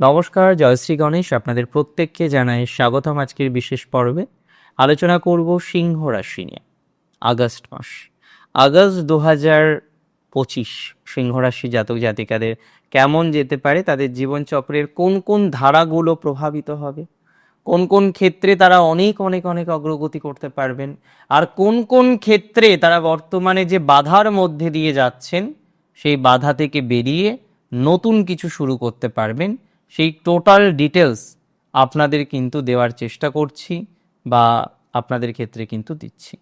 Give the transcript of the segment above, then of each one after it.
নমস্কার জয়শ্রী গণেশ। আপনাদের প্রত্যেককে জানাই স্বাগতম আজকের বিশেষ পর্বে। আলোচনা করব সিংহ রাশি নিয়ে, আগস্ট মাস। আগস্ট দু হাজার পঁচিশ, সিংহ রাশি জাতক জাতিকাদের কেমন যেতে পারে, তাদের জীবনচক্রের কোন কোন ধারাগুলো প্রভাবিত হবে, কোন কোন ক্ষেত্রে তারা অনেক অনেক অনেক অগ্রগতি করতে পারবেন, আর কোন কোন ক্ষেত্রে তারা বর্তমানে যে বাধার মধ্যে দিয়ে যাচ্ছেন, সেই বাধা থেকে বেরিয়ে নতুন কিছু শুরু করতে পারবেন সেই টোটাল ডিটেলস আপনাদের কিন্তু দেওয়ার চেষ্টা করছি বা আপনাদের ক্ষেত্রে কিন্তু দিচ্ছি।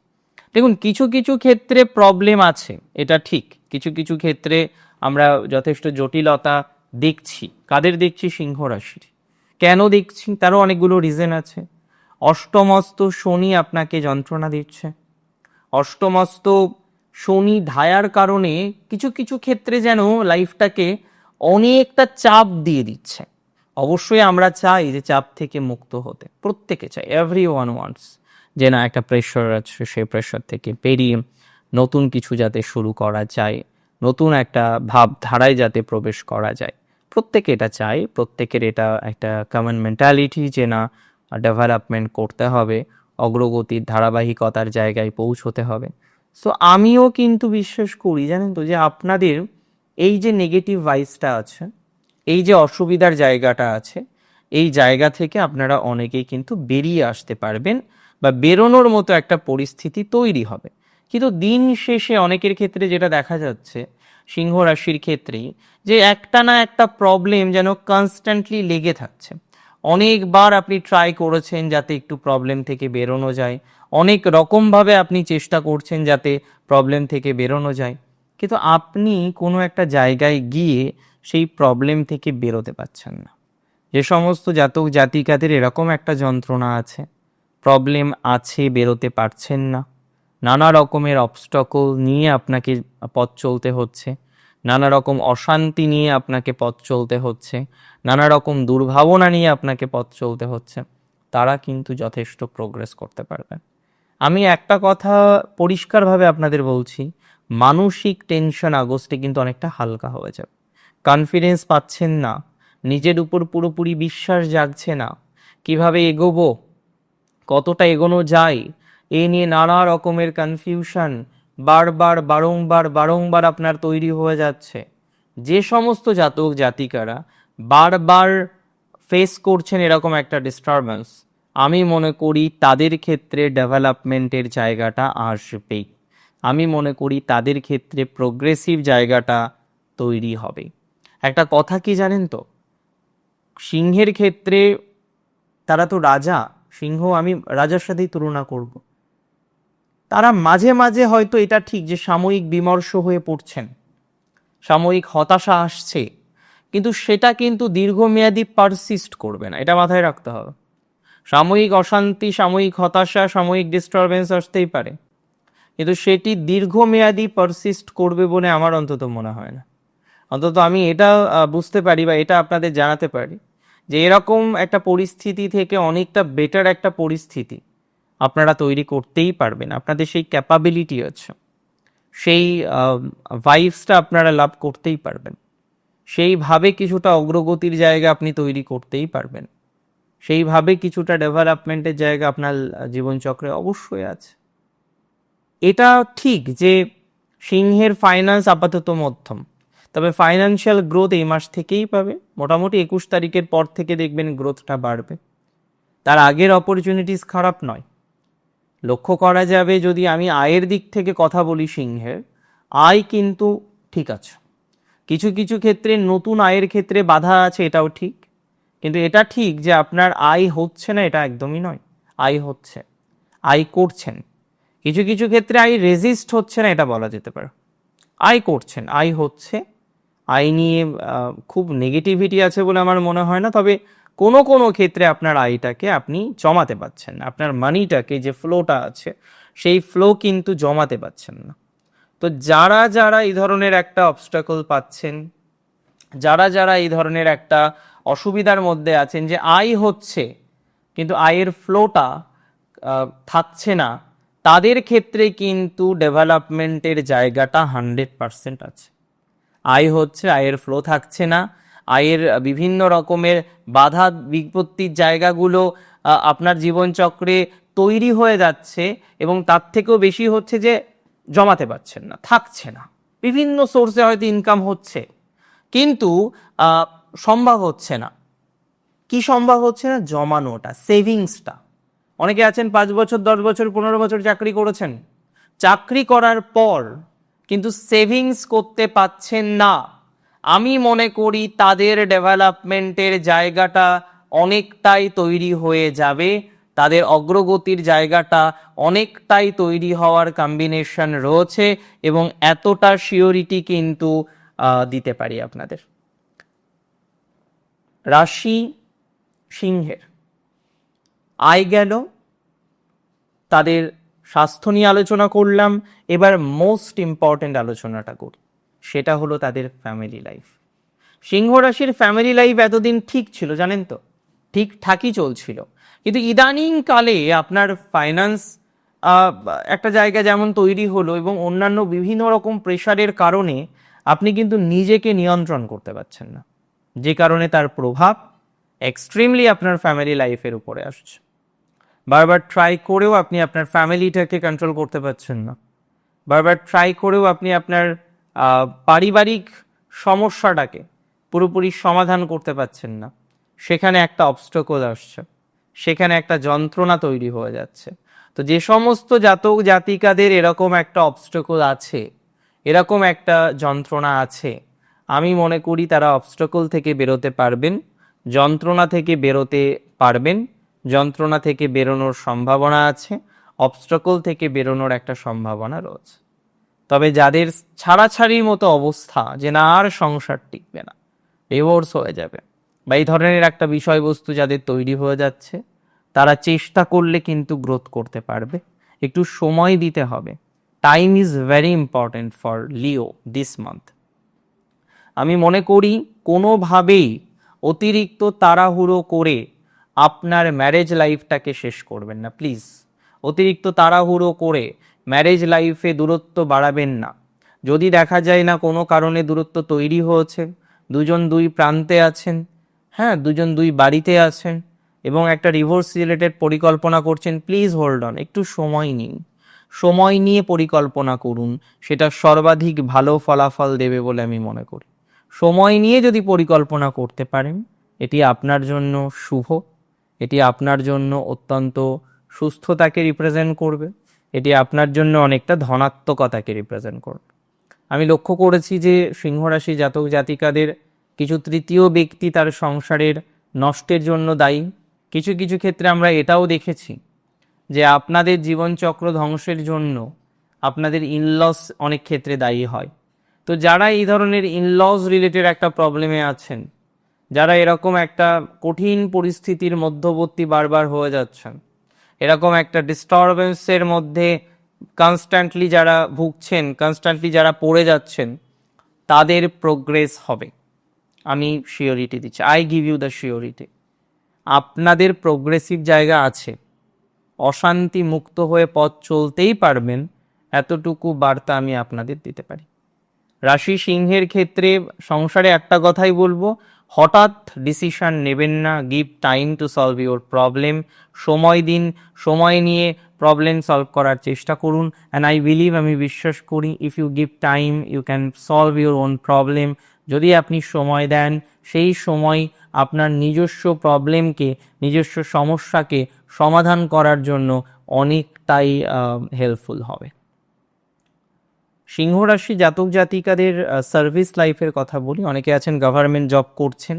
দেখুন, কিছু কিছু ক্ষেত্রে প্রবলেম আছে, এটা ঠিক। কিছু কিছু ক্ষেত্রে আমরা যথেষ্ট জটিলতা দেখছি। কাদের দেখছি? সিংহ রাশির। কেন দেখছি? তারও অনেকগুলো রিজন আছে। অষ্টমস্ত শনি আপনাকে যন্ত্রণা দিচ্ছে। অষ্টমস্ত শনি ধায়ার কারণে কিছু কিছু ক্ষেত্রে যেন লাইফটাকে অনেকটা চাপ দিয়ে দিচ্ছে। অবশ্যই আমরা চাই যে চাপ থেকে মুক্ত হতে। প্রত্যেকে চাই এভরি ওয়ান ওয়ান্টস যে না একটা প্রেশার আছে, সেই প্রেশার থেকে পেরিয়ে নতুন কিছু যাতে শুরু করা যায়, নতুন একটা ভাবধারায় যাতে প্রবেশ করা যায়। প্রত্যেকে এটা চাই, প্রত্যেকের এটা একটা কমন মেন্টালিটি যে না ডেভেলপমেন্ট করতে হবে, অগ্রগতির ধারাবাহিকতার জায়গায় পৌঁছতে হবে। সো আমিও কিন্তু বিশ্বাস করি জানেন তো যে আপনাদের এই যে নেগেটিভ ভাইসটা আছে এই যে অসুবিধার জায়গাটা আছে, এই জায়গা থেকে আপনারা অনেকেই কিন্তু বেরিয়ে আসতে পারবেন বা বেরোনোর মতো একটা পরিস্থিতি তৈরি হবে। কিন্তু দিন শেষে অনেকের ক্ষেত্রে যেটা দেখা যাচ্ছে, সিংহ রাশির ক্ষেত্রেই যে একটা না একটা প্রবলেম যেন কনস্ট্যান্টলি লেগে থাকছে। অনেকবার আপনি ট্রাই করেছেন যাতে একটু প্রবলেম থেকে বেরোনো যায়। অনেক রকমভাবে আপনি চেষ্টা করছেন যাতে প্রবলেম থেকে বেরোনো যায়। কিন্তু আপনি কোনো একটা জায়গায় গিয়ে সেই প্রবলেম থেকে বেরোতে পারছেন না। যে সমস্ত জাতক জাতিকাদের এরকম একটা যন্ত্রণা আছে প্রবলেম আছে, বেরোতে পারছেন না। নানা রকমের অবস্টকল নিয়ে আপনাকে পথ চলতে হচ্ছে, নানা রকম অশান্তি নিয়ে আপনাকে পথ চলতে হচ্ছে, নানা রকম দুর্ভাবনা নিয়ে আপনাকে পথ চলতে হচ্ছে, তারা কিন্তু যথেষ্ট প্রোগ্রেস করতে পারবেন। আমি একটা কথা পরিষ্কারভাবে আপনাদের বলছি, মানসিক টেনশন আগস্টে কিন্তু অনেকটা হালকা হয়ে যাবে। কনফিডেন্স পাচ্ছেন না। নিজের উপর পুরোপুরি বিশ্বাস জাগছে না। কীভাবে এগোবো? কতটা এগোনো যায়? এ নিয়ে নানা রকমের কনফিউশন বারবার, বারংবার বারংবার আপনার তৈরি হয়ে যাচ্ছে। যে সমস্ত জাতক, জাতিকারা বারবার ফেস করছেন এরকম একটা ডিস্টারবেন্স আমি মনে করি তাদের ক্ষেত্রে ডেভেলপমেন্টের জায়গাটা আসবেই। আমি মনে করি তাদের ক্ষেত্রে প্রোগ্রেসিভ জায়গাটা তৈরি হবে। একটা কথা কি জানেন তো? সিংহের ক্ষেত্রে তারা তো রাজা, সিংহ আমি রাজার সাথেই তুলনা করব। তারা মাঝে মাঝে হয়তো এটা ঠিক যে সাময়িক বিমর্ষ হয়ে পড়ছেন, সাময়িক হতাশা আসছে, কিন্তু সেটা কিন্তু দীর্ঘমেয়াদী পারসিস্ট করবে না, এটা মাথায় রাখতে হবে। সাময়িক অশান্তি, সাময়িক হতাশা, সাময়িক ডিস্টারবেন্স আসতেই পারে, কিন্তু সেটি দীর্ঘমেয়াদী পারসিস্ট করবে বলে আমার অন্তত মনে হয় না। অন্তত আমি এটা বুঝতে পারি বা এটা আপনাদের জানাতে পারি যে এরকম একটা পরিস্থিতি থেকে অনেকটা বেটার একটা পরিস্থিতি আপনারা তৈরি করতেই পারবেন। আপনাদের সেই ক্যাপাবিলিটি আছে, সেই ভাইভসটা আপনারা লাভ করতেই পারবেন। সেইভাবে কিছুটা অগ্রগতির জায়গা আপনি তৈরি করতেই পারবেন। সেইভাবে কিছুটা ডেভেলপমেন্টের জায়গা আপনার জীবনচক্রে অবশ্যই আছে। এটা ঠিক যে সিংহের ফাইন্যান্স আপাতত মধ্যম। তবে ফাইন্যান্সিয়াল গ্রোথ এই মাস থেকেই পাবে। মোটামুটি একুশ তারিখের পর থেকে দেখবেন গ্রোথটা বাড়বে। তার আগের অপরচুনিটিস খারাপ নয়। লক্ষ্য করা যাবে যদি আমি আয়ের দিক থেকে কথা বলি সিংহের, আয় কিন্তু ঠিক আছে। কিছু কিছু ক্ষেত্রে নতুন আয়ের ক্ষেত্রে বাধা আছে, এটাও ঠিক। কিন্তু এটা ঠিক যে আপনার আয় হচ্ছে না, এটা একদমই নয়। আয় হচ্ছে। আয় করছেন। কিছু কিছু ক্ষেত্রে আয় রেজিস্ট হচ্ছে না, এটা বলা যেতে পারে। আয় করছেন, আয় হচ্ছে। আয় নিয়ে খুব নেগেটিভিটি আছে বলে আমার মনে হয় না। তবে কোনো কোনো ক্ষেত্রে আপনার আয়টাকে আপনি জমাতে পাচ্ছেন না। আপনার মানিটাকে যে ফ্লোটা আছে, সেই ফ্লো কিন্তু জমাতে পাচ্ছেন না। তো যারা যারা এই ধরনের একটা অবস্টাকল পাচ্ছেন, যারা যারা এই ধরনের একটা অসুবিধার মধ্যে আছেন যে আয় হচ্ছে, কিন্তু আয়ের ফ্লোটা থাকছে না, তাদের ক্ষেত্রে কিন্তু ডেভেলপমেন্টের জায়গাটা হান্ড্রেড পারসেন্ট আছে। আয় হচ্ছে, আয়ের ফ্লো থাকছে না। আয়ের বিভিন্ন রকমের বাধা বিপত্তির জায়গাগুলো আপনার জীবনচক্রে তৈরি হয়ে যাচ্ছে এবং তার থেকেও বেশি হচ্ছে যে জমাতে পারছেন না, থাকছে না। বিভিন্ন সোর্সে হয়তো ইনকাম হচ্ছে, কিন্তু সম্ভব হচ্ছে না। কি সম্ভব হচ্ছে না? জমানোটা সেভিংসটা অনেকে আছেন পাঁচ বছর, দশ বছর, পনেরো বছর চাকরি করেছেন। চাকরি করার পর কিন্তু সেভিংস করতে পাচ্ছেন না। আমি মনে করি তাদের ডেভেলপমেন্টের জায়গাটা অনেকটাই তৈরি হয়ে যাবে। তাদের অগ্রগতির জায়গাটা অনেকটাই তৈরি হওয়ার কম্বিনেশন রয়েছে এবং এতটা শিওরিটি কিন্তু দিতে পারি আপনাদের। রাশি সিংহের। আয় গেল, তাদের স্বাস্থ্য নিয়ে আলোচনা করলাম। এবার মোস্ট ইম্পর্ট্যান্ট আলোচনাটা করি। সেটা হলো তাদের ফ্যামিলি লাইফ সিংহ রাশির ফ্যামিলি লাইফ এতদিন ঠিক ছিল, জানেন তো? ঠিকঠাকই চলছিল। কিন্তু ইদানিং কালে আপনার ফাইন্যান্স একটা জায়গা যেমন তৈরি হলো এবং অন্যান্য বিভিন্ন রকম প্রেশারের কারণে আপনি কিন্তু নিজেকে নিয়ন্ত্রণ করতে পারছেন না। যে কারণে তার প্রভাব এক্সট্রিমলি আপনার ফ্যামিলি লাইফের উপরে আসছে। বারবার ট্রাই করেও আপনি আপনার ফ্যামিলিটাকে কন্ট্রোল করতে পারছেন না। বারবার ট্রাই করেও আপনি আপনার পারিবারিক সমস্যাটাকে পুরোপুরি সমাধান করতে পারছেন না। সেখানে একটা অবস্টকল আসছে। সেখানে একটা যন্ত্রণা তৈরি হয়ে যাচ্ছে। তো যে সমস্ত জাতক জাতিকাদের এরকম একটা অবস্টকল আছে, এরকম একটা যন্ত্রণা আছে, আমি মনে করি তারা অবস্টকল থেকে বেরোতে পারবেন, যন্ত্রণা থেকে বেরোতে পারবেন। যন্ত্রণা থেকে বেরোনোর সম্ভাবনা আছে অবস্টকল থেকে বেরোনোর একটা সম্ভাবনা রয়েছে। তবে যাদের ছাড়াছাড়ির মতো অবস্থা, যে না আর সংসার টিকবে না ডিভোর্স হয়ে যাবে, বা এই ধরনের একটা বিষয়বস্তু যাদের তৈরি হয়ে যাচ্ছে, তারা চেষ্টা করলে কিন্তু গ্রোথ করতে পারবে। একটু সময় দিতে হবে। Time is very important for Leo this month আমি মনে করি, কোনোভাবেই অতিরিক্ত তাড়াহুড়ো করে আপনার ম্যারেজ লাইফটাকে শেষ করবেন না প্লিজ অতিরিক্ত তাড়াহুড়ো করে ম্যারেজ লাইফে দূরত্ব বাড়াবেন না। যদি দেখা যায় না কোনো কারণে দূরত্ব তৈরি হয়েছে, দুজন দুই প্রান্তে আছেন হ্যাঁ দুজন দুই বাড়িতে আছেন, এবং একটা রিভোর্স রিলেটেড পরিকল্পনা করছেন প্লিজ হোল্ড অন একটু সময় নিন। সময় নিয়ে পরিকল্পনা করুন, সেটা সর্বাধিক ভালো ফলাফল দেবে বলে আমি মনে করি। সময় নিয়ে যদি পরিকল্পনা করতে পারেন, এটি আপনার জন্য শুভ। এটি আপনার জন্য অত্যন্ত সুস্থতাকে রিপ্রেজেন্ট করবে। এটি আপনার জন্য অনেকটা ধনাত্মকতাকে রিপ্রেজেন্ট করবে। আমি লক্ষ্য করেছি যে সিংহরাশি জাতক জাতিকাদের কিছু তৃতীয় ব্যক্তি তার সংসারের নষ্টের জন্য দায়ী। কিছু কিছু ক্ষেত্রে আমরা এটাও দেখেছি যে আপনাদের জীবনচক্র ধ্বংসের জন্য আপনাদের ইনলস অনেক ক্ষেত্রে দায়ী হয়। তো যারা এই ধরনের ইনলস রিলেটেড একটা প্রবলেমে আছেন যারা এরকম একটা কঠিন পরিস্থিতির মধ্যবর্তী বারবার হয়ে যাচ্ছেন, এরকম একটা ডিস্টারবেন্সের মধ্যে কনস্ট্যান্টলি যারা ভুগছেন কনস্ট্যান্টলি যারা পড়ে যাচ্ছেন, তাদের প্রোগ্রেস হবে। আমি শিওরিটি দিচ্ছি। I give you the surety আপনাদের প্রোগ্রেসিভ জায়গা আছে। অশান্তি মুক্ত হয়ে পথ চলতেই পারবেন, এতটুকু বার্তা আমি আপনাদের দিতে পারি। রাশি সিংহের ক্ষেত্রে সংসারে একটা কথাই বলব হঠাৎ ডিসিশন নেবেন না give time to solve your problem সময় দিন, সময় নিয়ে প্রবলেম সলভ করার চেষ্টা করুন অ্যান্ড আই বিলিভ আমি বিশ্বাস করি if you give time you can solve your own problem যদি আপনি সময় দেন, সেই সময় আপনার নিজস্ব প্রবলেমকে নিজস্ব সমস্যাকে সমাধান করার জন্য অনেকটাই হেল্পফুল হবে। সিংহ রাশি জাতক জাতিকাদের সার্ভিস লাইফের কথা বলি। অনেকে আছেন গভর্নমেন্ট জব করছেন,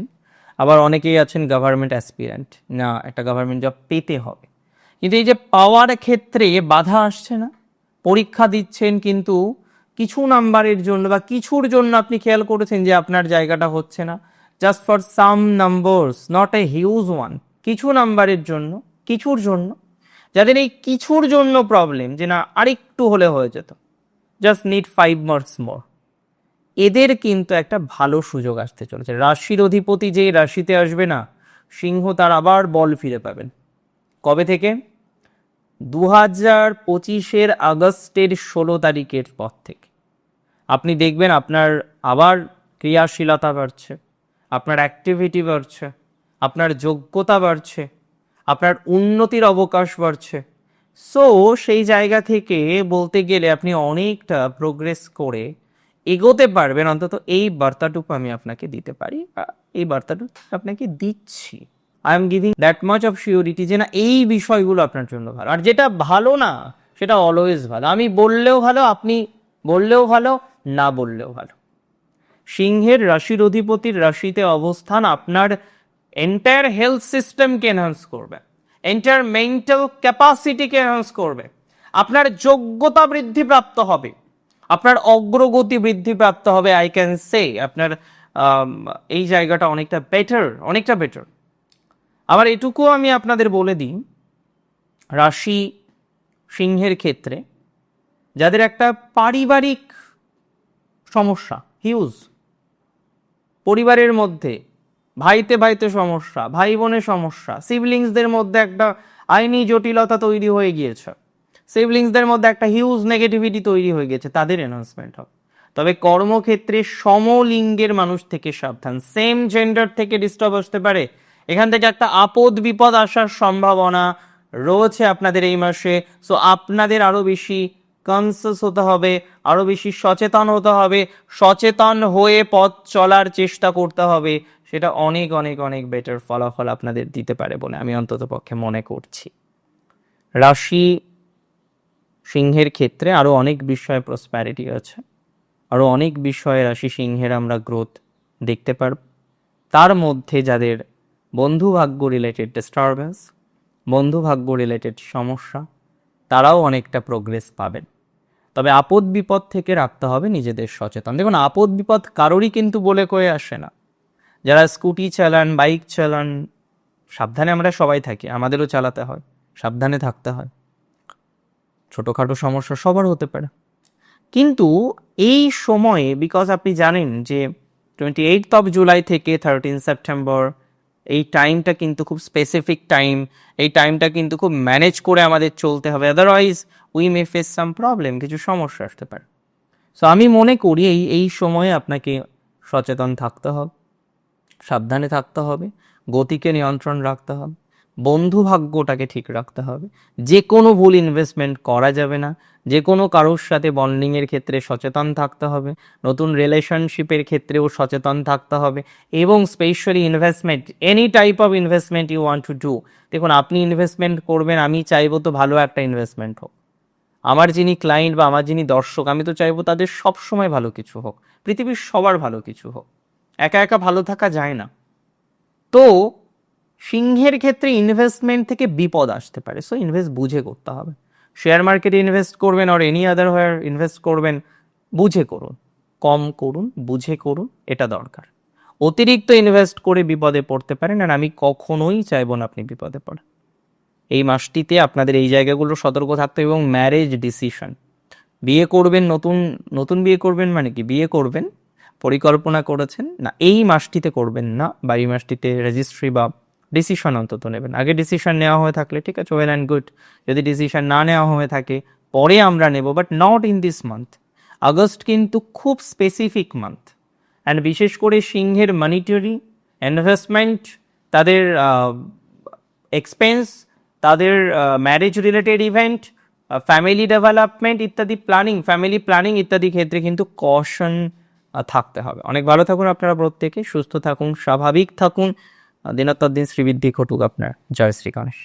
আবার অনেকেই আছেন গভর্নমেন্ট অ্যাসপিরেন্ট না, একটা গভর্নমেন্ট জব পেতে হবে। কিন্তু এই যে পাওয়ার ক্ষেত্রে বাধা আসছে না, পরীক্ষা দিচ্ছেন কিন্তু কিছু নাম্বারের জন্য বা কিছুর জন্য আপনি খেয়াল করেছেন যে আপনার জায়গাটা হচ্ছে না? Just for some numbers not a huge one কিছু নাম্বারের জন্য, কিছুর জন্য। যাদের এই কিছুর জন্য প্রবলেম যে না, আরেকটু হলে হয়ে যেত। Just need five marks more এদের কিন্তু একটা ভালো সুযোগ আসতে চলেছে। রাশির অধিপতি যে রাশিতে আসবে না, সিংহ তার আবার বল ফিরে পাবেন। কবে থেকে? দু হাজার পঁচিশের আগস্টের ষোলো তারিখের পর থেকে। আপনি দেখবেন আপনার আবার ক্রিয়াশীলতা বাড়ছে, আপনার অ্যাক্টিভিটি বাড়ছে, আপনার যোগ্যতা বাড়ছে, আপনার উন্নতির অবকাশ বাড়ছে। সো সেই জায়গা থেকে বলতে গেলে আপনি অনেকটা প্রোগ্রেস করে এগোতে পারবেন। অন্তত এই বার্তাটুকু আমি আপনাকে দিতে পারি। এই বার্তাটুকু আপনাকে দিচ্ছি। I am giving that much of surety যে না, এই বিষয়গুলো আপনার জন্য ভালো। আর যেটা ভালো না, সেটা অলওয়েজ ভালো। আমি বললেও ভালো, আপনি বললেও ভালো, না বললেও ভালো। সিংহের রাশির অধিপতির রাশিতে অবস্থান আপনার এন্টায়ার হেলথ সিস্টেমকে এনহান্স করবে। এন্টায়ার মেন্টাল ক্যাপাসিটিকে এনহান্স করবে। আপনার যোগ্যতা বৃদ্ধি প্রাপ্ত হবে। আপনার অগ্রগতি বৃদ্ধিপ্রাপ্ত হবে আই ক্যান সে আপনার এই জায়গাটা অনেকটা বেটার অনেকটা বেটার আবার এটুকু আমি আপনাদের বলে দিই। রাশি সিংহের ক্ষেত্রে যাদের একটা পারিবারিক সমস্যা হিউজ পরিবারের মধ্যে ভাইতে ভাইতে সমস্যা ভাই বোনের সমস্যা সিবলিংসদের মধ্যে একটা আইনি জটিলতা তৈরি হয়ে গিয়েছে। সিবলিংসদের মধ্যে একটা হিউজ নেগেটিভিটি তৈরি হয়ে গেছে তাদের এনাউন্সমেন্ট হবে। তবে কর্মক্ষেত্রে সমলিঙ্গের মানুষ থেকে সাবধান। সেম জেন্ডার থেকে ডিস্টার্ব আসতে পারে। এখান থেকে একটা আপদ বিপদ আসার সম্ভাবনা রয়েছে আপনাদের এই মাসে। সো আপনাদের আরও বেশি কনসাস হতে হবে, আরও বেশি সচেতন হতে হবে, সচেতন হয়ে পথ চলার চেষ্টা করতে হবে। সেটা অনেক অনেক অনেক বেটার ফলাফল আপনাদের দিতে পারে বলে আমি অন্তত পক্ষে মনে করছি। রাশি সিংহের ক্ষেত্রে আরও অনেক বিষয়ে প্রসপ্যারিটি আছে। আরও অনেক বিষয়ে রাশি সিংহের আমরা গ্রোথ দেখতে পারব। তার মধ্যে যাদের বন্ধু ভাগ্য রিলেটেড ডিস্টারবেন্স বন্ধু ভাগ্য রিলেটেড সমস্যা তারাও অনেকটা প্রোগ্রেস পাবেন। তবে আপদ বিপদ থেকে রাখতে হবে নিজেদের সচেতন। দেখুন, আপদ বিপদ কারোরই কিন্তু বলে কয়ে আসে না। যারা স্কুটি চালান বাইক চালান, সাবধানে আমরা সবাই থাকি, আমাদেরও চালাতে হয়, সাবধানে থাকতে হয়। ছোটোখাটো সমস্যা সবার হতে পারে। কিন্তু এই সময়ে বিকজ আপনি জানেন যে টোয়েন্টি এইট অফ জুলাই থেকে থার্টিন সেপ্টেম্বর এই টাইমটা কিন্তু খুব স্পেসিফিক টাইম এই টাইমটা কিন্তু খুব ম্যানেজ করে আমাদের চলতে হবে। Otherwise we may face some problem কিছু সমস্যা আসতে পারে। সো আমি মনে করি এই এই সময়ে আপনাকে সচেতন থাকতে হবে, সাবধানে থাকতে হবে, গতিকে নিয়ন্ত্রণ রাখতে হবে। বন্ধু ভাগ্যটাকে ঠিক রাখতে হবে। যে কোনো ভুল ইনভেস্টমেন্ট করা যাবে না। যে কোনো কারোর সাথে বন্ডিংয়ের ক্ষেত্রে সচেতন থাকতে হবে। নতুন রিলেশনশিপের ক্ষেত্রেও সচেতন থাকতে হবে। এবং specially investment any type of investment you want to do দেখুন, আপনি ইনভেস্টমেন্ট করবেন, আমি চাইব তো ভালো একটা ইনভেস্টমেন্ট হোক। আমার যিনি ক্লায়েন্ট বা আমার যিনি দর্শক, আমি তো চাইব তাদের সব সময় ভালো কিছু হোক। পৃথিবীর সবার ভালো কিছু হোক। একা একা ভালো থাকা যায় না। তো সিংহের ক্ষেত্রে ইনভেস্টমেন্ট থেকে বিপদ আসতে পারে। সো ইনভেস্ট বুঝে করতে হবে। শেয়ার মার্কেটে ইনভেস্ট করবেন আর এনি আদার হোয়ার ইনভেস্ট করবেন, বুঝে করুন। কম করুন, বুঝে করুন, এটা দরকার। অতিরিক্ত ইনভেস্ট করে বিপদে পড়তে পারেন আর আমি কখনোই চাইব না আপনি বিপদে পড়েন এই মাসটিতে আপনাদের এই জায়গাগুলো সতর্ক থাকতে এবং ম্যারেজ ডিসিশন বিয়ে করবেন, নতুন নতুন বিয়ে করবেন মানে কি? বিয়ে করবেন, পরিকল্পনা করেছেন, না, এই মাসটিতে করবেন না বা এই মাসটিতে রেজিস্ট্রি বা ডিসিশন অন্তত নেবেন। আগে ডিসিশন নেওয়া হয়ে থাকলে, ঠিক আছে ওয়েল অ্যান্ড গুড যদি ডিসিশন না নেওয়া হয়ে থাকে, পরে আমরা নেব but not in this month August কিন্তু খুব স্পেসিফিক মান্থ অ্যান্ড বিশেষ করে সিংহের মনিটরি ইনভেস্টমেন্ট তাদের এক্সপেন্স তাদের marriage related event family development ইত্যাদি প্ল্যানিং ফ্যামিলি প্ল্যানিং ইত্যাদি ক্ষেত্রে কিন্তু কশন থাকতে হবে। অনেক ভালো থাকুন আপনারা প্রত্যেকে, সুস্থ থাকুন, স্বাভাবিক থাকুন। দিনত্তর দিন শ্রীবৃদ্ধি ঘটুক আপনার। জয় শ্রী গণেশ।